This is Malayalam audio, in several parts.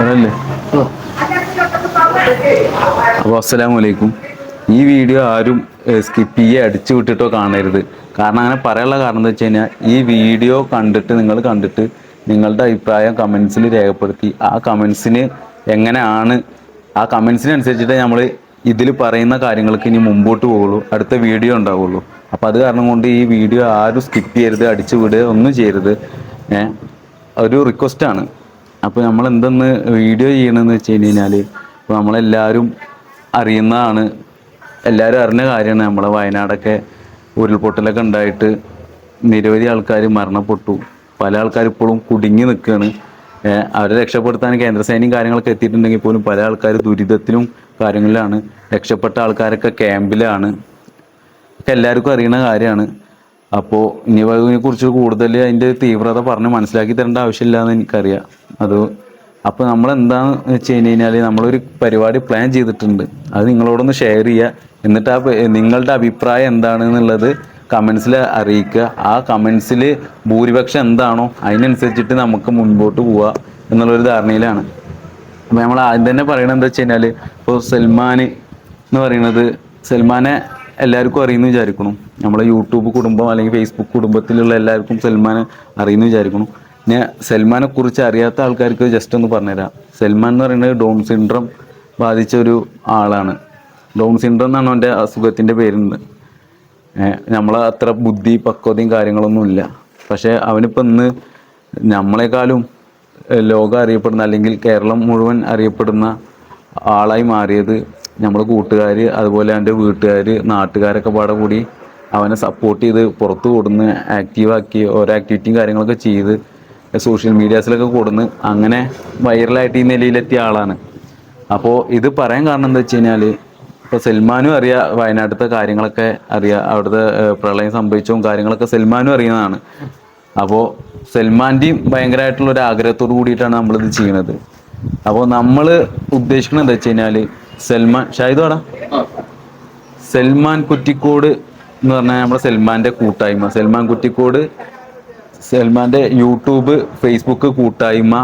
അതല്ലേ അപ്പോൾ അസ്സലാമു അലൈക്കും ഈ വീഡിയോ ആരും സ്കിപ്പ് ചെയ്യുക അടിച്ചു വിട്ടിട്ടോ കാണരുത്. കാരണം അങ്ങനെ പറയാനുള്ള കാരണം എന്താ വെച്ച് കഴിഞ്ഞാൽ ഈ വീഡിയോ കണ്ടിട്ട് നിങ്ങൾ കണ്ടിട്ട് നിങ്ങളുടെ അഭിപ്രായം കമൻസിൽ രേഖപ്പെടുത്തി. ആ കമൻസിന് എങ്ങനെയാണ് ആ കമൻസിനനുസരിച്ചിട്ട് നമ്മൾ ഇതിൽ പറയുന്ന കാര്യങ്ങൾക്ക് ഇനി മുമ്പോട്ട് പോകുള്ളൂ അടുത്ത വീഡിയോ ഉണ്ടാവുള്ളൂ. അപ്പോൾ അത് കാരണം കൊണ്ട് ഈ വീഡിയോ ആരും സ്കിപ്പ് ചെയ്യരുത് അടിച്ചു വിടുക ഒന്നും ചെയ്യരുത്. ഒരു റിക്വസ്റ്റാണ് അപ്പോൾ നമ്മൾ എന്തെന്ന് വീഡിയോ ചെയ്യണമെന്ന് വെച്ച് കഴിഞ്ഞ് കഴിഞ്ഞാൽ ഇപ്പോൾ നമ്മളെല്ലാവരും അറിയുന്നതാണ്. എല്ലാവരും അറിഞ്ഞ കാര്യമാണ് നമ്മളെ വയനാടൊക്കെ ഉരുൾപൊട്ടലൊക്കെ ഉണ്ടായിട്ട് നിരവധി ആൾക്കാർ മരണപ്പെട്ടു. പല ആൾക്കാർ ഇപ്പോഴും കുടുങ്ങി നിൽക്കുകയാണ് അവരെ രക്ഷപ്പെടുത്താൻ കേന്ദ്ര സൈന്യം കാര്യങ്ങളൊക്കെ എത്തിയിട്ടുണ്ടെങ്കിൽ പോലും പല ആൾക്കാർ ദുരിതത്തിലും കാര്യങ്ങളിലാണ്. രക്ഷപ്പെട്ട ആൾക്കാരൊക്കെ ക്യാമ്പിലാണ്. ഒക്കെ എല്ലാവർക്കും അറിയുന്ന കാര്യമാണ്. അപ്പോൾ അതിനെ കുറിച്ച് കൂടുതൽ അതിന്റെ തീവ്രത പറഞ്ഞ് മനസ്സിലാക്കി തരേണ്ട ആവശ്യമില്ല എന്ന് എനിക്കറിയാം. അത് അപ്പോൾ നമ്മൾ എന്താണെന്ന് വെച്ച് കഴിഞ്ഞ് കഴിഞ്ഞാൽ നമ്മളൊരു പരിപാടി പ്ലാൻ ചെയ്തിട്ടുണ്ട്. അത് നിങ്ങളോടൊന്ന് ഷെയർ ചെയ്യുക എന്നിട്ട് ആ നിങ്ങളുടെ അഭിപ്രായം എന്താണ് എന്നുള്ളത് കമൻസിൽ അറിയിക്കുക. ആ കമൻസിൽ ഭൂരിപക്ഷം എന്താണോ അതിനനുസരിച്ചിട്ട് നമുക്ക് മുൻപോട്ട് പോവുക എന്നുള്ളൊരു ധാരണയിലാണ്. അപ്പോൾ നമ്മൾ ആദ്യം തന്നെ പറയണത് എന്താ വെച്ച് കഴിഞ്ഞാൽ ഇപ്പോൾ സൽമാൻ എന്ന് പറയുന്നത് സൽമാനെ എല്ലാവർക്കും അറിയുന്നു വിചാരിക്കണം നമ്മളെ യൂട്യൂബ് കുടുംബം അല്ലെങ്കിൽ ഫേസ്ബുക്ക് കുടുംബത്തിലുള്ള എല്ലാവർക്കും സൽമാനെ സൽമാനെ കുറിച്ച് അറിയാത്ത ആൾക്കാർക്ക് ജസ്റ്റ് ഒന്ന് പറഞ്ഞുതരാം. സൽമാൻ എന്ന് പറയുന്നത് ഡോൺ സിൻഡ്രം ബാധിച്ച ഒരു ആളാണ്. ഡോൺ സിൻഡ്രം എന്നാണ് അവന്റെ അസുഖത്തിന്റെ പേരുന്നത് നമ്മളെ അത്ര ബുദ്ധി പക്വതയും കാര്യങ്ങളൊന്നുമില്ല പക്ഷേ അവനിപ്പോൾ ഇന്ന് നമ്മളെക്കാളും ലോകം അറിയപ്പെടുന്ന അല്ലെങ്കിൽ കേരളം മുഴുവൻ അറിയപ്പെടുന്ന ആളായി മാറിയത് നമ്മളെ കൂട്ടുകാർ അതുപോലെ എന്റെ വീട്ടുകാർ നാട്ടുകാരൊക്കെ പാടെ കൂടി അവനെ സപ്പോർട്ട് ചെയ്ത് പുറത്ത് കൊടുന്ന് ആക്റ്റീവാക്കി ഓരോ ആക്ടിവിറ്റിയും കാര്യങ്ങളൊക്കെ ചെയ്ത് സോഷ്യൽ മീഡിയാസിലൊക്കെ കൊടുന്ന് അങ്ങനെ വൈറലായിട്ട് ഈ നിലയിലെത്തിയ ആളാണ്. അപ്പോൾ ഇത് പറയാൻ കാരണം എന്താ വെച്ച് കഴിഞ്ഞാൽ ഇപ്പോൾ സൽമാനും അറിയാം വയനാട്ടിലത്തെ കാര്യങ്ങളൊക്കെ അറിയാം അവിടുത്തെ പ്രളയം സംഭവിച്ചതും കാര്യങ്ങളൊക്കെ സൽമാനും അറിയുന്നതാണ്. അപ്പോൾ സൽമാന്റെയും ഭയങ്കരമായിട്ടുള്ള ഒരു ആഗ്രഹത്തോട് കൂടിയിട്ടാണ് നമ്മളിത് ചെയ്യുന്നത് അപ്പോൾ നമ്മൾ ഉദ്ദേശിക്കുന്നത് എന്താ വെച്ച് കഴിഞ്ഞാൽ സൽമാൻ ഷാഹിദോടാ സൽമാൻ കുറ്റിക്കോട് എന്ന് പറഞ്ഞാൽ നമ്മുടെ സൽമാന്റെ കൂട്ടായ്മ. സൽമാൻ കുറ്റിക്കോട് സൽമാന്റെ യൂട്യൂബ് ഫേസ്ബുക്ക് കൂട്ടായ്മ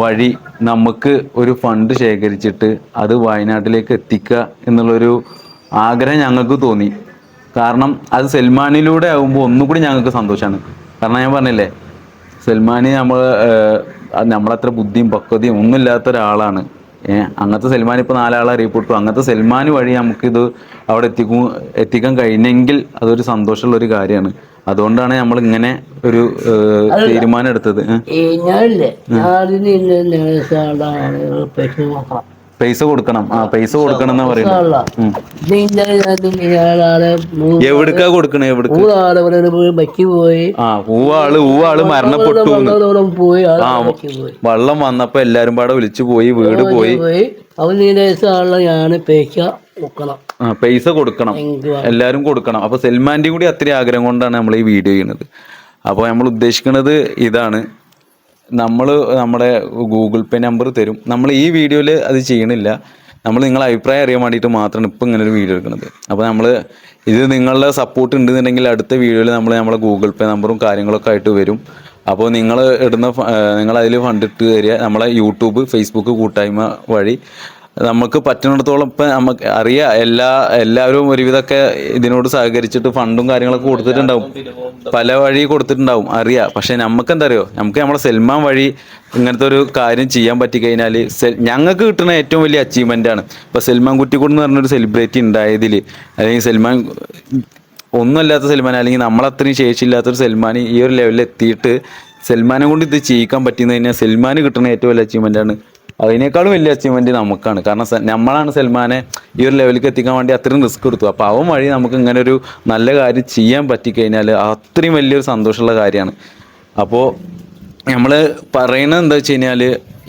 വഴി നമുക്ക് ഒരു ഫണ്ട് ശേഖരിച്ചിട്ട് അത് വയനാട്ടിലേക്ക് എത്തിക്കുക എന്നുള്ളൊരു ആഗ്രഹം ഞങ്ങൾക്ക് തോന്നി. കാരണം അത് സൽമാനിലൂടെ ആകുമ്പോൾ ഒന്നുകൂടി ഞങ്ങൾക്ക് സന്തോഷമാണ് കാരണം ഞാൻ പറഞ്ഞില്ലേ സൽമാനി നമ്മൾ നമ്മളത്ര ബുദ്ധിയും പക്വതയും ഒന്നുമില്ലാത്ത ഒരാളാണ്. അങ്ങനത്തെ സൽമാൻ ഇപ്പോൾ നാലാളെ അറിയപ്പെട്ടു. അങ്ങനത്തെ സൽമാൻ വഴി നമുക്കിത് അവിടെ എത്തിക്കും എത്തിക്കാൻ കഴിഞ്ഞെങ്കിൽ അതൊരു സന്തോഷമുള്ള ഒരു കാര്യമാണ്. അതുകൊണ്ടാണ് നമ്മൾ ഇങ്ങനെ ഒരു തീരുമാനം എടുത്തത്. പൈസ കൊടുക്കണം. ആ പൈസ കൊടുക്കണം എന്നാ പറയുന്നത്. എവിടുക്കാ കൊടുക്കണേ എവിടുക്ക്? ഇവിടെ പോയി. ആ പൂവാൾ പൂവാൾ മരണപ്പെട്ടു ആ ബക്കി വെള്ളം വന്നപ്പോ എല്ലാരും പാടെ വിളിച്ചു പോയി വീട് പോയി. അവൻ ഞാൻ പൈസ നോക്കണം ആ പൈസ കൊടുക്കണം. എല്ലാരും കൊടുക്കണം. അപ്പൊ സെൽമാന്റെ കൂടി അത്രയും ആഗ്രഹം കൊണ്ടാണ് നമ്മൾ ഈ വീഡിയോ ചെയ്യുന്നത്. അപ്പോൾ നമ്മൾ ഉദ്ദേശിക്കുന്നത് ഇതാണ്. നമ്മൾ നമ്മുടെ ഗൂഗിൾ പേ നമ്പർ തരും. നമ്മൾ ഈ വീഡിയോയിൽ അത് ചെയ്യണില്ല. നമ്മൾ നിങ്ങളെ അഭിപ്രായം അറിയാൻ വേണ്ടിയിട്ട് മാത്രമാണ് ഇപ്പം ഇങ്ങനെ ഒരു വീഡിയോ എടുക്കുന്നത്. അപ്പോൾ നമ്മൾ ഇത് നിങ്ങളുടെ സപ്പോർട്ട് ഉണ്ടെന്നുണ്ടെങ്കിൽ അടുത്ത വീഡിയോയിൽ നമ്മൾ നമ്മളെ ഗൂഗിൾ പേ നമ്പറും കാര്യങ്ങളൊക്കെ ആയിട്ട് വരും. അപ്പോൾ നിങ്ങൾ ഇടുന്ന നിങ്ങൾ അതിൽ ഫണ്ട് ഇട്ട് തരിക. നമ്മളെ യൂട്യൂബ് ഫേസ്ബുക്ക് കൂട്ടായ്മ വഴി നമുക്ക് പറ്റുന്നിടത്തോളം ഇപ്പം നമുക്ക് അറിയാം. എല്ലാ എല്ലാവരും ഒരുവിധമൊക്കെ ഇതിനോട് സഹകരിച്ചിട്ട് ഫണ്ടും കാര്യങ്ങളൊക്കെ കൊടുത്തിട്ടുണ്ടാവും. പല വഴി കൊടുത്തിട്ടുണ്ടാവും. അറിയാം. പക്ഷെ നമുക്ക് എന്താ അറിയോ നമുക്ക് നമ്മളെ സൽമാൻ വഴി ഇങ്ങനത്തെ ഒരു കാര്യം ചെയ്യാൻ പറ്റി കഴിഞ്ഞാൽ ഞങ്ങൾക്ക് കിട്ടുന്ന ഏറ്റവും വലിയ അച്ചീവ്മെന്റ് ആണ്. സൽമാൻ കുറ്റിക്കൂട് എന്ന് പറഞ്ഞൊരു സെലിബ്രിറ്റി ഉണ്ടായതിൽ അല്ലെങ്കിൽ സൽമാൻ ഒന്നുമല്ലാത്ത സൽമാൻ അല്ലെങ്കിൽ നമ്മളത്രയും ശേഷിയില്ലാത്തൊരു സൽമാൻ ഈ ഒരു ലെവലിൽ എത്തിയിട്ട് സൽമാനെ കൊണ്ട് ഇത് ചെയ്യിക്കാൻ കഴിഞ്ഞാൽ സൽമാന് കിട്ടുന്ന ഏറ്റവും വലിയ അച്ചീവ്മെന്റ് ആണ്. അതിനേക്കാളും വലിയ അച്ചീവ്മെന്റ് നമുക്കാണ്. കാരണം നമ്മളാണ് സൽമാനെ ഈ ഒരു ലെവലിലേക്ക് എത്തിക്കാൻ വേണ്ടി അത്രയും റിസ്ക് എടുത്തു അപ്പോൾ അവൻ വഴി നമുക്ക് ഇങ്ങനെ ഒരു നല്ല കാര്യം ചെയ്യാൻ പറ്റിക്കഴിഞ്ഞാൽ അത്രയും വലിയൊരു സന്തോഷമുള്ള കാര്യമാണ്. അപ്പോൾ നമ്മൾ പറയുന്നത് എന്താ വെച്ച് കഴിഞ്ഞാൽ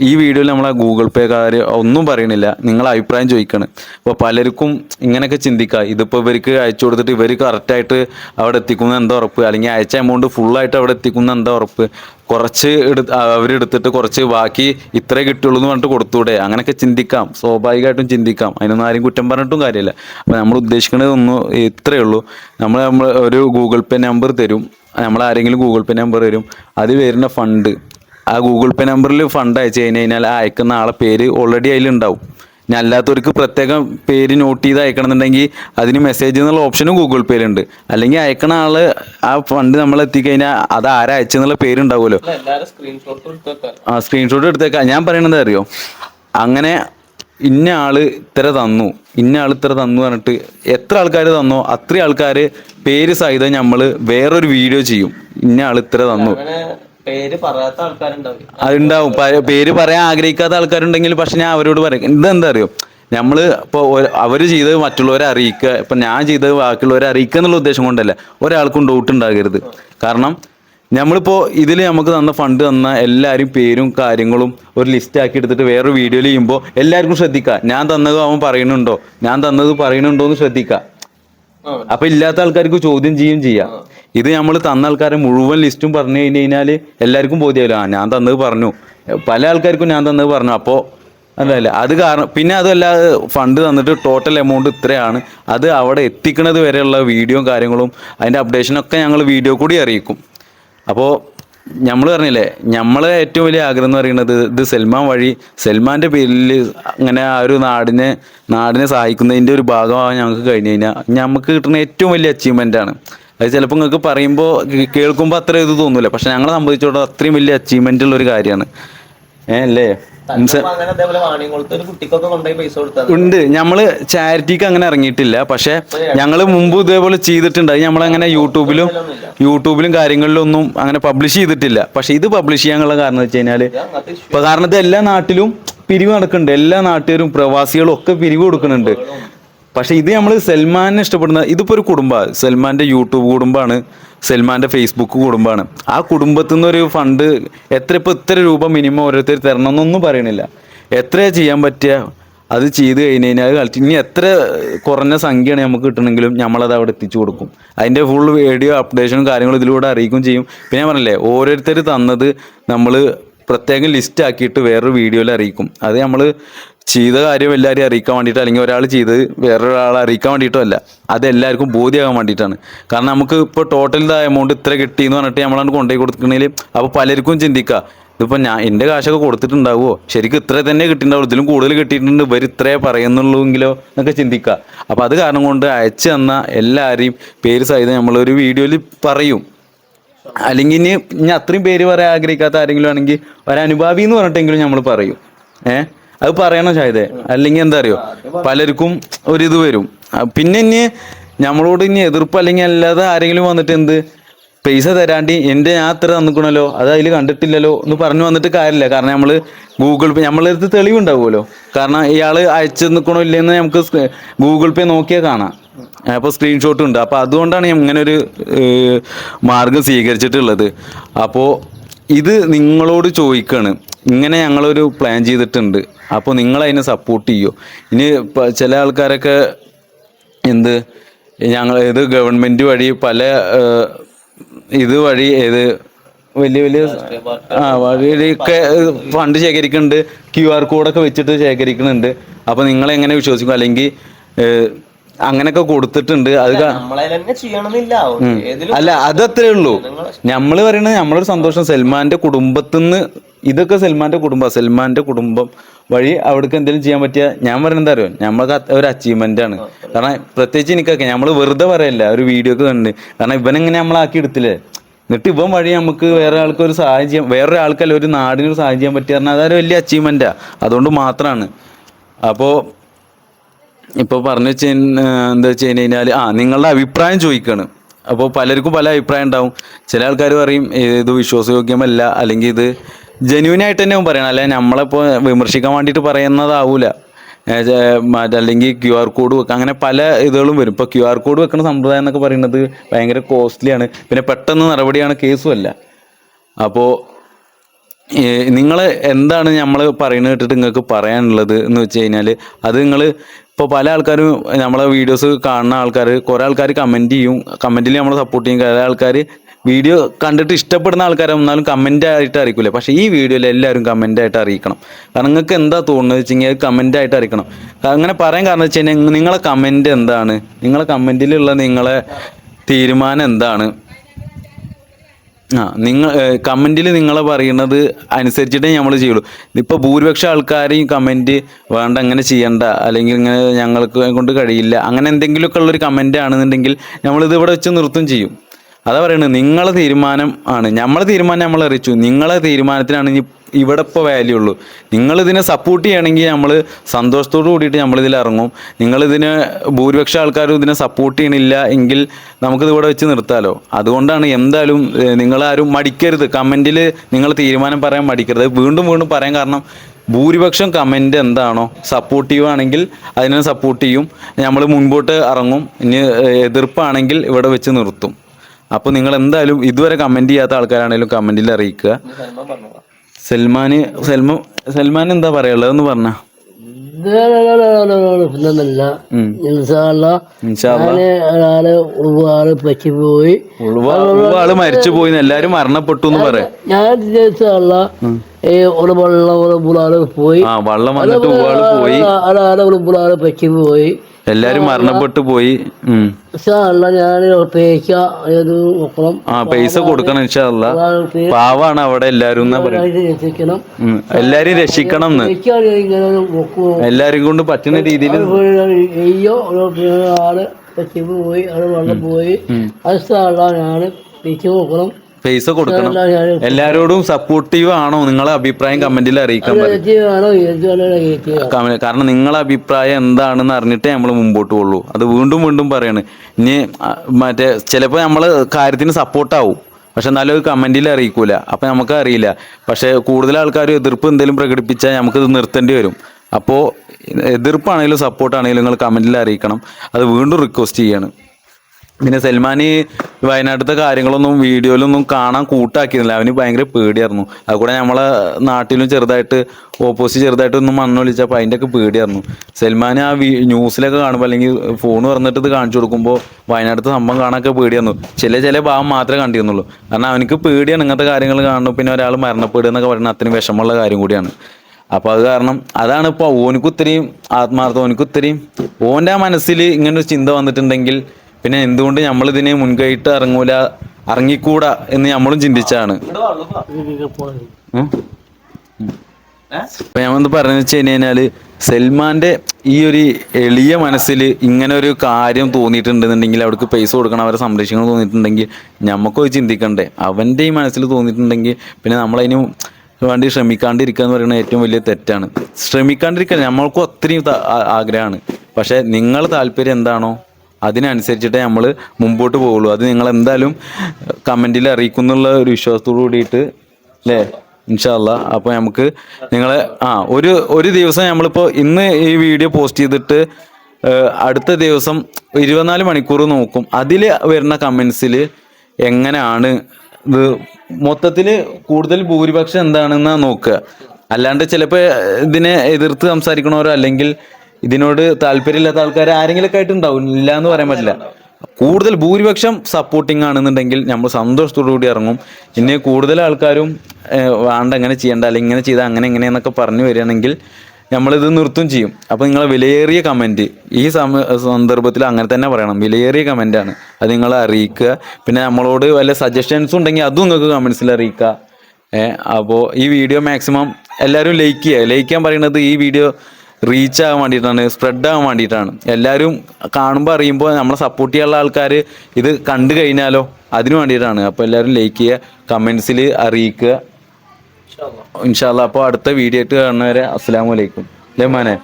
ഈ വീഡിയോയിൽ നമ്മളെ ഗൂഗിൾ പേ കാര്യം ഒന്നും പറയണില്ല. നിങ്ങൾ അഭിപ്രായം ചോദിക്കണം. ഇപ്പോൾ പലർക്കും ഇങ്ങനെയൊക്കെ ചിന്തിക്കാം. ഇതിപ്പോൾ ഇവർക്ക് അയച്ചു കൊടുത്തിട്ട് ഇവർ കറക്റ്റായിട്ട് അവിടെ എത്തിക്കുന്ന എന്താ ഉറപ്പ്? അല്ലെങ്കിൽ അയച്ച എമൗണ്ട് ഫുള്ളായിട്ട് അവിടെ എത്തിക്കുന്ന എന്താ ഉറപ്പ്? കുറച്ച് എടു അവരെടുത്തിട്ട് കുറച്ച് ബാക്കി ഇത്രേ കിട്ടുള്ളൂ എന്ന് പറഞ്ഞിട്ട് കൊടുത്തൂടെ. അങ്ങനെയൊക്കെ ചിന്തിക്കാം. സ്വാഭാവികമായിട്ടും ചിന്തിക്കാം. അതിനൊന്നും ആരും കുറ്റം പറഞ്ഞിട്ടും കാര്യമില്ല. അപ്പോൾ നമ്മൾ ഉദ്ദേശിക്കുന്നത് ഒന്നും ഇത്രയേ ഉള്ളൂ. നമ്മൾ നമ്മൾ ഒരു ഗൂഗിൾ പേ നമ്പർ തരും. നമ്മൾ ആരെങ്കിലും ഗൂഗിൾ പേ നമ്പർ തരും. അത് വരുന്ന ഫണ്ട്. ആ ഗൂഗിൾ പേ നമ്പറിൽ ഫണ്ട് അയച്ചു കഴിഞ്ഞ് കഴിഞ്ഞാൽ അയക്കുന്ന ആളെ പേര് ഓൾറെഡി അതിലുണ്ടാവും. ഇനി അല്ലാത്തവർക്ക് പ്രത്യേകം പേര് നോട്ട് ചെയ്ത് അയക്കണമെന്നുണ്ടെങ്കിൽ അതിന് മെസ്സേജ് എന്നുള്ള ഓപ്ഷനും ഗൂഗിൾ പേയിലുണ്ട് അല്ലെങ്കിൽ അയക്കണ ആൾ ആ ഫണ്ട് നമ്മൾ എത്തിക്കഴിഞ്ഞാൽ അത് ആരാ അയച്ചെന്നുള്ള പേരുണ്ടാവുമല്ലോ ആ സ്ക്രീൻഷോട്ട് എടുത്തേക്കാം. ഞാൻ പറയണത് അറിയോ? അങ്ങനെ ഇന്ന ആൾ ഇത്ര തന്നു ഇന്ന ആൾ ഇത്ര തന്നു പറഞ്ഞിട്ട് എത്ര ആൾക്കാർ തന്നോ അത്രയും ആൾക്കാർ പേര് സഹിതം നമ്മൾ വേറൊരു വീഡിയോ ചെയ്യും. ഇന്ന ആൾ ഇത്ര തന്നു. പേര് പറയാത്ത ആൾക്കാരുണ്ടാവും അതുണ്ടാവും. പേര് പറയാൻ ആഗ്രഹിക്കാത്ത ആൾക്കാരുണ്ടെങ്കിൽ പക്ഷെ ഞാൻ അവരോട് പറയും ഇതെന്താ അറിയോ? നമ്മൾ ഇപ്പോൾ അവർ ചെയ്തത് മറ്റുള്ളവരെ അറിയിക്കുക. ഇപ്പൊ ഞാൻ ചെയ്തത് ബാക്കിയുള്ളവരെ അറിയിക്കുക എന്നുള്ള ഉദ്ദേശം കൊണ്ടല്ല. ഒരാൾക്കും ഡൗട്ട് ഉണ്ടാകരുത്. കാരണം നമ്മളിപ്പോ ഇതിൽ നമുക്ക് തന്ന ഫണ്ട് തന്ന എല്ലാവരും പേരും കാര്യങ്ങളും ഒരു ലിസ്റ്റ് ആക്കി എടുത്തിട്ട് വേറൊരു വീഡിയോയിൽ ചെയ്യുമ്പോൾ എല്ലാവർക്കും ശ്രദ്ധിക്കുക ഞാൻ തന്നത് അവൻ പറയുന്നുണ്ടോ? ഞാൻ തന്നത് പറയുന്നുണ്ടോ എന്ന് ശ്രദ്ധിക്കുക. അപ്പൊ ഇല്ലാത്ത ആൾക്കാർക്ക് ചോദ്യം ചെയ്യും. ചെയ്യാം ഇത് നമ്മൾ തന്ന ആൾക്കാരെ മുഴുവൻ ലിസ്റ്റും പറഞ്ഞു കഴിഞ്ഞ് കഴിഞ്ഞാൽ എല്ലാവർക്കും ബോധ്യമല്ലോ ആ ഞാൻ തന്നത് പറഞ്ഞു. പല ആൾക്കാർക്കും ഞാൻ തന്നത് പറഞ്ഞു. അപ്പോൾ അതല്ല അത് കാരണം പിന്നെ അതല്ലാതെ ഫണ്ട് തന്നിട്ട് ടോട്ടൽ എമൗണ്ട് ഇത്രയാണ്. അത് അവിടെ എത്തിക്കുന്നത് വരെയുള്ള വീഡിയോയും കാര്യങ്ങളും അതിന്റെ അപ്ഡേഷനൊക്കെ ഞങ്ങൾ വീഡിയോ കൂടി അറിയിക്കും. അപ്പോൾ നമ്മൾ പറഞ്ഞില്ലേ നമ്മളെ ഏറ്റവും വലിയ ആഗ്രഹം എന്ന് പറയുന്നത് ഇത് സൽമാൻ വഴി സൽമാന്റെ പേരിൽ അങ്ങനെ ആ ഒരു നാടിനെ നാടിനെ സഹായിക്കുന്നതിന്റെ ഒരു ഭാഗമാകാൻ ഞങ്ങൾക്ക് കഴിഞ്ഞ് കഴിഞ്ഞാൽ നമുക്ക് കിട്ടുന്ന ഏറ്റവും വലിയ അച്ചീവ്മെന്റ് ആണ്. അത് ചിലപ്പോൾ നിങ്ങൾക്ക് പറയുമ്പോൾ കേൾക്കുമ്പോൾ അത്ര ഇത് തോന്നൂല. പക്ഷെ ഞങ്ങളെ സംബന്ധിച്ചിടത്തോളം അത്രയും വലിയ അച്ചീവ്മെന്റ് ഉള്ള ഒരു കാര്യമാണ്. ഏ അല്ലേ? ഉണ്ട്. ഞമ്മൾ ചാരിറ്റിക്ക് അങ്ങനെ ഇറങ്ങിയിട്ടില്ല. പക്ഷെ ഞങ്ങൾ മുമ്പ് ഇതേപോലെ ചെയ്തിട്ടുണ്ട്. അത് നമ്മളങ്ങനെ യൂട്യൂബിലും യൂട്യൂബിലും കാര്യങ്ങളിലൊന്നും അങ്ങനെ പബ്ലിഷ് ചെയ്തിട്ടില്ല. പക്ഷെ ഇത് പബ്ലിഷ് ചെയ്യാനുള്ള കാരണം വെച്ച് കഴിഞ്ഞാൽ ഇപ്പൊ കാരണം ഇത് എല്ലാ നാട്ടിലും പിരിവ് നടക്കുന്നുണ്ട്. എല്ലാ നാട്ടുകാരും പ്രവാസികളും ഒക്കെ പിരിവ് കൊടുക്കുന്നുണ്ട്. പക്ഷെ ഇത് നമ്മൾ സൽമാനെ ഇഷ്ടപ്പെടുന്ന ഇതിപ്പോ ഒരു കുടുംബമാണ് സൽമാന്റെ യൂട്യൂബ് കുടുംബമാണ് സൽമാന്റെ ഫേസ്ബുക്ക് കുടുംബമാണ് ആ കുടുംബത്തിൽ നിന്ന് ഒരു ഫണ്ട് എത്ര ഇപ്പൊ ഇത്ര രൂപ മിനിമം ഓരോരുത്തർ തരണം എന്നൊന്നും പറയണില്ല. എത്ര ചെയ്യാൻ പറ്റിയ അത് ചെയ്ത് കഴിഞ്ഞ് കഴിഞ്ഞാൽ കളിച്ച് ഇനി എത്ര കുറഞ്ഞ സംഖ്യയാണ് നമുക്ക് കിട്ടണമെങ്കിലും നമ്മളത് അവിടെ എത്തിച്ചു കൊടുക്കും. അതിന്റെ ഫുൾ വീഡിയോ അപ്ഡേഷനും കാര്യങ്ങളും ഇതിലൂടെ അറിയിക്കും ചെയ്യും. പിന്നെ ഞാൻ പറഞ്ഞില്ലേ ഓരോരുത്തർ തന്നത് നമ്മൾ പ്രത്യേകം ലിസ്റ്റ് ആക്കിയിട്ട് വേറൊരു വീഡിയോയിൽ അറിയിക്കും. അത് നമ്മൾ ചെയ്ത കാര്യം എല്ലാവരും അറിയിക്കാൻ വേണ്ടിയിട്ട് അല്ലെങ്കിൽ ഒരാൾ ചെയ്ത് വേറൊരാളെ അറിയിക്കാൻ വേണ്ടിയിട്ടല്ല അത് എല്ലാവർക്കും ബോധ്യമാകാൻ വേണ്ടിയിട്ടാണ്. കാരണം നമുക്ക് ഇപ്പോൾ ടോട്ടൽ എമൗണ്ട് ഇത്ര കിട്ടി എന്ന് പറഞ്ഞിട്ട് നമ്മളാണ് കൊണ്ടുപോയി കൊടുക്കണമെങ്കിൽ അപ്പോൾ പലർക്കും ചിന്തിക്കുക ഇതിപ്പോൾ ഞാൻ എന്റെ കാശൊക്കെ കൊടുത്തിട്ടുണ്ടാവുമോ ശരിക്കും ഇത്ര തന്നെ കിട്ടിയിട്ടുണ്ടാവും ഇതിലും കൂടുതൽ കിട്ടിയിട്ടുണ്ട് ഇവർ ഇത്രേ പറയുന്നുള്ളൂങ്കിലോ എന്നൊക്കെ ചിന്തിക്കുക അപ്പോൾ അത് കാരണം കൊണ്ട് അയച്ചു തന്ന എല്ലാവരെയും പേര് സഹിതം നമ്മളൊരു വീഡിയോയിൽ പറയും. അല്ലെങ്കിൽ ഇനി ഇനി അത്രയും പേര് പറയാൻ ആഗ്രഹിക്കാത്ത ആരെങ്കിലും ആണെങ്കിൽ ഒരനുഭാവി എന്ന് പറഞ്ഞിട്ടെങ്കിലും നമ്മൾ പറയും. ഏ? അത് പറയണം ഷായദേ അല്ലെങ്കിൽ എന്താ അറിയോ? പലർക്കും ഒരിത് വരും. പിന്നെ ഇനി നമ്മളോട് ഇനി എതിർപ്പ് അല്ലെങ്കിൽ അല്ലാതെ ആരെങ്കിലും വന്നിട്ട് എന്ത് പൈസ തരാണ്ട് എന്റെ ഞാൻ അത്ര തന്നിക്കണല്ലോ അത് അതിൽ കണ്ടിട്ടില്ലല്ലോ എന്ന് പറഞ്ഞു വന്നിട്ട് കാര്യമില്ല. കാരണം നമ്മൾ ഗൂഗിൾ പേ നമ്മളെ അടുത്ത് തെളിവുണ്ടാവുമല്ലോ. കാരണം ഇയാൾ അയച്ചു നിൽക്കണോ ഇല്ലെന്ന് നമുക്ക് ഗൂഗിൾ പേ നോക്കിയാൽ കാണാം. അപ്പോൾ സ്ക്രീൻഷോട്ട് ഉണ്ട്. അപ്പോൾ അതുകൊണ്ടാണ് ഇങ്ങനെ ഒരു മാർഗം സ്വീകരിച്ചിട്ടുള്ളത്. അപ്പോൾ ഇത് നിങ്ങളോട് ചോദിക്കാണ്. ഇങ്ങനെ ഞങ്ങളൊരു പ്ലാൻ ചെയ്തിട്ടുണ്ട്. അപ്പോൾ നിങ്ങൾ അതിനെ സപ്പോർട്ട് ചെയ്യോ? ഇനി ചില ആൾക്കാരൊക്കെ എന്ത് ഞങ്ങൾ ഇത് ഗവൺമെന്റ് വഴി പല ഏഹ്, ഇത് വഴി ഏത് വലിയ വലിയ ആ വഴിയൊക്കെ ഫണ്ട് ശേഖരിക്കുന്നുണ്ട്. ക്യു ആർ കോഡൊക്കെ വെച്ചിട്ട് ശേഖരിക്കുന്നുണ്ട്. അപ്പോൾ നിങ്ങൾ എങ്ങനെ വിശ്വസിക്കും? അല്ലെങ്കിൽ അങ്ങനെയൊക്കെ കൊടുത്തിട്ടുണ്ട്. അത് അല്ല അതത്രേ ഉള്ളൂ. നമ്മൾ പറയുന്നത് നമ്മളൊരു സന്തോഷം. സൽമാന്റെ കുടുംബത്തിന്ന് ഇതൊക്കെ സൽമാന്റെ കുടുംബം സൽമാന്റെ കുടുംബം വഴി അവിടേക്ക് എന്തെങ്കിലും ചെയ്യാൻ പറ്റിയ ഞാൻ പറയുന്നത് അറിയോ? നമ്മൾക്ക് ഒരു അച്ചീവ്മെന്റ് ആണ്. കാരണം പ്രത്യേകിച്ച് എനിക്കൊക്കെ നമ്മൾ വെറുതെ പറയല്ല ഒരു വീഡിയോ ഒക്കെ കണ്ട്. കാരണം ഇവനെങ്ങനെ നമ്മളാക്കി എടുത്തില്ലേ? എന്നിട്ട് ഇവൻ വഴി നമുക്ക് വേറെ ആൾക്ക് ഒരു സഹായം ചെയ്യാൻ വേറൊരു ആൾക്കല്ല ഒരു നാടിന് ഒരു സഹായം ചെയ്യാൻ പറ്റിയ പറഞ്ഞാൽ അതൊരു വലിയ അച്ചീവ്മെന്റാ അതുകൊണ്ട് മാത്രമാണ് അപ്പോൾ ഇപ്പോൾ പറഞ്ഞു വെച്ച് എന്താ വെച്ച് കഴിഞ്ഞ് കഴിഞ്ഞാൽ ആ നിങ്ങളുടെ അഭിപ്രായം ചോദിക്കാണ്. അപ്പോൾ പലർക്കും പല അഭിപ്രായം ഉണ്ടാവും. ചില ആൾക്കാർ പറയും ഇത് വിശ്വാസയോഗ്യമല്ല അല്ലെങ്കിൽ ഇത് ജെന്യൂൻ ആയിട്ട് തന്നെ പറയണം. അല്ലെ നമ്മളിപ്പോ വിമർശിക്കാൻ വേണ്ടിയിട്ട് പറയുന്നതാവൂല. അല്ലെങ്കിൽ ക്യു ആർ കോഡ് വെക്കുക അങ്ങനെ പല ഇതുകളും വരും. ഇപ്പോൾ ക്യു ആർ കോഡ് വെക്കുന്ന സമ്പ്രദായം എന്നൊക്കെ പറയുന്നത് ഭയങ്കര കോസ്റ്റ്ലിയാണ് പിന്നെ പെട്ടെന്ന് നടപടിയാണ് കേസും അല്ല അപ്പോൾ നിങ്ങൾ എന്താണ് നമ്മൾ പറയുന്നത് കേട്ടിട്ട് നിങ്ങൾക്ക് പറയാനുള്ളത് എന്ന് വെച്ച് കഴിഞ്ഞാൽ അത് നിങ്ങൾ ഇപ്പോൾ പല ആൾക്കാരും നമ്മളെ വീഡിയോസ് കാണുന്ന ആൾക്കാർ കുറേ ആൾക്കാർ കമന്റ് ചെയ്യും. കമന്റിൽ നമ്മൾ സപ്പോർട്ട് ചെയ്യും. കുറേ ആൾക്കാർ വീഡിയോ കണ്ടിട്ട് ഇഷ്ടപ്പെടുന്ന ആൾക്കാരെ ഒന്നാലും കമന്റ് ആയിട്ട് അറിയിക്കില്ല പക്ഷേ ഈ വീഡിയോയിൽ എല്ലാവരും കമന്റ് ആയിട്ട് അറിയിക്കണം. കാരണം നിങ്ങൾക്ക് എന്താ തോന്നുന്നത് വെച്ച് കഴിഞ്ഞാൽ കമന്റ് ആയിട്ട് അറിയിക്കണം. അങ്ങനെ പറയാൻ കാരണം വെച്ച് കഴിഞ്ഞാൽ നിങ്ങളെ കമന്റ് എന്താണ്? നിങ്ങളെ കമന്റിലുള്ള നിങ്ങളെ തീരുമാനം എന്താണ്? ആ നിങ്ങൾ കമന്റിൽ നിങ്ങൾ പറയുന്നത് അനുസരിച്ചിട്ടേ നമ്മൾ ചെയ്യുള്ളൂ. ഇപ്പോൾ ഭൂരിപക്ഷം ആൾക്കാരെയും കമന്റ് വേണ്ട അങ്ങനെ ചെയ്യണ്ട അല്ലെങ്കിൽ ഇങ്ങനെ ഞങ്ങൾക്ക് കൊണ്ട് കഴിയില്ല അങ്ങനെ എന്തെങ്കിലുമൊക്കെ ഉള്ളൊരു കമന്റ് ആണെന്നുണ്ടെങ്കിൽ നമ്മളിത് ഇവിടെ വെച്ച് നിർത്തും ചെയ്യും. അതാ പറയുന്നത് നിങ്ങളെ തീരുമാനം ആണ്. നമ്മളെ തീരുമാനം നമ്മൾ അറിയിച്ചു. നിങ്ങളെ തീരുമാനത്തിനാണ് ഇനി ഇവിടെ ഇപ്പോൾ വാല്യൂ ഉള്ളൂ. നിങ്ങൾ ഇതിനെ സപ്പോർട്ട് ചെയ്യണമെങ്കിൽ നമ്മൾ സന്തോഷത്തോടു കൂടിയിട്ട് നമ്മളിതിൽ ഇറങ്ങും. നിങ്ങളിതിന് ഭൂരിപക്ഷം ആൾക്കാരും ഇതിനെ സപ്പോർട്ട് ചെയ്യണില്ല എങ്കിൽ നമുക്കിത് ഇവിടെ വെച്ച് നിർത്താലോ? അതുകൊണ്ടാണ് എന്തായാലും നിങ്ങളാരും മടിക്കരുത്. കമന്റിൽ നിങ്ങൾ തീരുമാനം പറയാൻ മടിക്കരുത്. വീണ്ടും വീണ്ടും പറയാൻ കാരണം ഭൂരിപക്ഷം കമന്റ് എന്താണോ സപ്പോർട്ടീവ് ആണെങ്കിൽ അതിനെ സപ്പോർട്ട് ചെയ്യും. നമ്മൾ മുൻപോട്ട് ഇറങ്ങും. ഇനി എതിർപ്പാണെങ്കിൽ ഇവിടെ വെച്ച് നിർത്തും. അപ്പോൾ നിങ്ങൾ എന്തായാലും ഇതുവരെ കമന്റ് ചെയ്യാത്ത ആൾക്കാരാണെങ്കിലും കമന്റിൽ അറിയിക്കുക. സൽമാൻ സൽമാന് സൽമ സൽമാൻ എന്താ പറയാനുള്ളതെന്ന് പറഞ്ഞ. ആൾ മരിച്ചു പോയി എല്ലാരും മരണപ്പെട്ടു എന്ന് പറയാം. ഞാൻ പോയി. വള്ളം വന്നിട്ട് ഉവാൾ പോയി. എല്ലാരും മരണപ്പെട്ടു പോയി. ഞാൻ നോക്കണം ആ പൈസ കൊടുക്കണം ഇൻഷാല്ല പാവാണ് അവിടെ എല്ലാരും എല്ലാരും രക്ഷിക്കണം എല്ലാരും കൊണ്ട് പറ്റുന്ന രീതിയിൽ പോയി അവിടെ വെള്ളം പോയി അത് ഞാൻ തിരിച്ചു നോക്കണം പൈസ കൊടുക്കണം. എല്ലാരോടും സപ്പോർട്ടീവ് ആണോ? നിങ്ങളെ അഭിപ്രായം കമന്റിൽ അറിയിക്കാൻ പറയും. കമ- കാരണം നിങ്ങളെ അഭിപ്രായം എന്താണെന്ന് അറിഞ്ഞിട്ടേ നമ്മൾ മുമ്പോട്ട് പോകുള്ളൂ അത് വീണ്ടും വീണ്ടും പറയാണ്. ഇനി മറ്റേ ചിലപ്പോൾ നമ്മൾ കാര്യത്തിന് സപ്പോർട്ടാവും പക്ഷെ എന്നാലും അത് കമന്റിൽ അറിയിക്കൂല. അപ്പം നമുക്ക് അറിയില്ല. പക്ഷെ കൂടുതൽ ആൾക്കാർ എതിർപ്പ് എന്തെങ്കിലും പ്രകടിപ്പിച്ചാൽ നമുക്കിത് നിർത്തേണ്ടി വരും. അപ്പോൾ എതിർപ്പാണെങ്കിലും സപ്പോർട്ടാണെങ്കിലും നിങ്ങൾ കമന്റിൽ അറിയിക്കണം. അത് വീണ്ടും റിക്വസ്റ്റ് ചെയ്യാണ്. പിന്നെ സൽമാൻ വയനാട്ടിലത്തെ കാര്യങ്ങളൊന്നും വീഡിയോയിലൊന്നും കാണാൻ കൂട്ടാക്കിയിരുന്നില്ല. അവന് ഭയങ്കര പേടിയായിരുന്നു. അതുകൂടെ നമ്മളെ നാട്ടിലും ചെറുതായിട്ട് ഓപ്പോസിറ്റ് ചെറുതായിട്ട് ഒന്നും മണ്ണ് വിളിച്ചപ്പോൾ അതിന്റെയൊക്കെ പേടിയായിരുന്നു. സൽമാൻ ആ ന്യൂസിലൊക്കെ കാണുമ്പോൾ അല്ലെങ്കിൽ ഫോൺ തുറന്നിട്ട് ഇത് കാണിച്ചു കൊടുക്കുമ്പോൾ വയനാട്ടിലത്തെ സംഭവം കാണാനൊക്കെ പേടിയായിരുന്നു. ചില ചില ഭാഗം മാത്രമേ കണ്ടിരുന്നുള്ളൂ. കാരണം അവനക്ക് പേടിയാണ് ഇങ്ങനത്തെ കാര്യങ്ങൾ കാണുന്നു പിന്നെ ഒരാൾ മരണപ്പെടുക എന്നൊക്കെ പറയുന്നത് അത്രയും വിഷമമുള്ള കാര്യം കൂടിയാണ്. അപ്പോൾ അത് കാരണം അതാണ് ഇപ്പോൾ ഓനക്ക് ഇത്രയും ആത്മാർത്ഥം ഓനക്ക് ഇത്രയും ഓന്റെ ആ മനസ്സിൽ ഇങ്ങനൊരു ചിന്ത വന്നിട്ടുണ്ടെങ്കിൽ പിന്നെ എന്തുകൊണ്ട് നമ്മൾ ഇതിനെ മുൻകൈയിട്ട് ഇറങ്ങൂല ഇറങ്ങിക്കൂടാ എന്ന് നമ്മളും ചിന്തിച്ചാണ്. അപ്പൊ ഞാൻ പറഞ്ഞു വെച്ച് കഴിഞ്ഞാൽ സൽമാന്റെ ഈ ഒരു എളിയ മനസ്സിൽ ഇങ്ങനെ ഒരു കാര്യം തോന്നിയിട്ടുണ്ടെന്നുണ്ടെങ്കിൽ അവർക്ക് പൈസ കൊടുക്കണം അവരെ സംരക്ഷിക്കണം തോന്നിയിട്ടുണ്ടെങ്കിൽ നമുക്കൊരു ചിന്തിക്കണ്ടേ. അവന്റെ ഈ മനസ്സിൽ തോന്നിയിട്ടുണ്ടെങ്കിൽ പിന്നെ നമ്മളതിന് വേണ്ടി ശ്രമിക്കാണ്ടിരിക്കുക എന്ന് പറയുന്നത് ഏറ്റവും വലിയ തെറ്റാണ്. ശ്രമിക്കാണ്ടിരിക്കുക നമ്മൾക്കും ത- ആഗ്രഹമാണ്. പക്ഷെ നിങ്ങൾ താല്പര്യം എന്താണോ അതിനനുസരിച്ചിട്ടേ നമ്മൾ മുമ്പോട്ട് പോകുള്ളൂ അത് നിങ്ങൾ എന്തായാലും കമന്റിൽ അറിയിക്കുന്നുള്ള ഒരു വിശ്വാസത്തോടു കൂടിയിട്ട് അല്ലേ ഇൻഷാല്ല അപ്പോൾ നമുക്ക് നിങ്ങളെ ആ ഒരു ഒരു ദിവസം നമ്മളിപ്പോൾ ഇന്ന് ഈ വീഡിയോ പോസ്റ്റ് ചെയ്തിട്ട് അടുത്ത ദിവസം ഇരുപത്തിനാല് മണിക്കൂർ നോക്കും. അതിൽ വരുന്ന കമൻസിൽ എങ്ങനെയാണ് ഇത് മൊത്തത്തിൽ കൂടുതൽ ഭൂരിപക്ഷം എന്താണെന്നാണ് നോക്കുക. അല്ലാണ്ട് ചിലപ്പോൾ ഇതിനെ എതിർത്ത് സംസാരിക്കണവരോ അല്ലെങ്കിൽ ഇതിനോട് താല്പര്യമില്ലാത്ത ആൾക്കാർ ആരെങ്കിലുമൊക്കെ ആയിട്ടുണ്ടാവും. ഇല്ല എന്ന് പറയാൻ പറ്റില്ല. കൂടുതൽ ഭൂരിപക്ഷം സപ്പോർട്ടിങ് ആണെന്നുണ്ടെങ്കിൽ നമ്മൾ സന്തോഷത്തോടു കൂടി ഇറങ്ങും. ഇനി കൂടുതൽ ആൾക്കാരും വേണ്ട എങ്ങനെ ചെയ്യണ്ട അല്ലെങ്കിൽ ഇങ്ങനെ ചെയ്താൽ അങ്ങനെ എങ്ങനെയെന്നൊക്കെ പറഞ്ഞു വരികയാണെങ്കിൽ നമ്മളിത് നിർത്തും ചെയ്യും. അപ്പോൾ നിങ്ങളെ വിലയേറിയ കമന്റ് ഈ സമ സന്ദർഭത്തിൽ അങ്ങനെ തന്നെ പറയണം. വിലയേറിയ കമന്റാണ് അത് നിങ്ങളെ അറിയിക്കുക. പിന്നെ നമ്മളോട് വല്ല സജഷൻസ് ഉണ്ടെങ്കിൽ അതും നിങ്ങൾക്ക് കമൻസിൽ അറിയിക്കുക. അപ്പോൾ ഈ വീഡിയോ മാക്സിമം എല്ലാവരും ലൈക്ക് ചെയ്യുക. ലൈക്ക് ചെയ്യാൻ പറയുന്നത് ഈ വീഡിയോ റീച്ച് ആകാൻ വേണ്ടിയിട്ടാണ് സ്പ്രെഡ് ആകാൻ വേണ്ടിയിട്ടാണ്. എല്ലാവരും കാണുമ്പോൾ അറിയുമ്പോൾ നമ്മളെ സപ്പോർട്ട് ചെയ്യാനുള്ള ആൾക്കാർ ഇത് കണ്ടു കഴിഞ്ഞാലോ അതിന് വേണ്ടിയിട്ടാണ്. അപ്പോൾ എല്ലാവരും ലൈക്ക് ചെയ്യുക കമൻസിൽ അറിയിക്കുക. ഇൻഷാല്ല അപ്പോൾ അടുത്ത വീഡിയോ ആയിട്ട് കാണുന്നവരെ അസ്സാം വലൈക്കും അല്ലേ മോനെ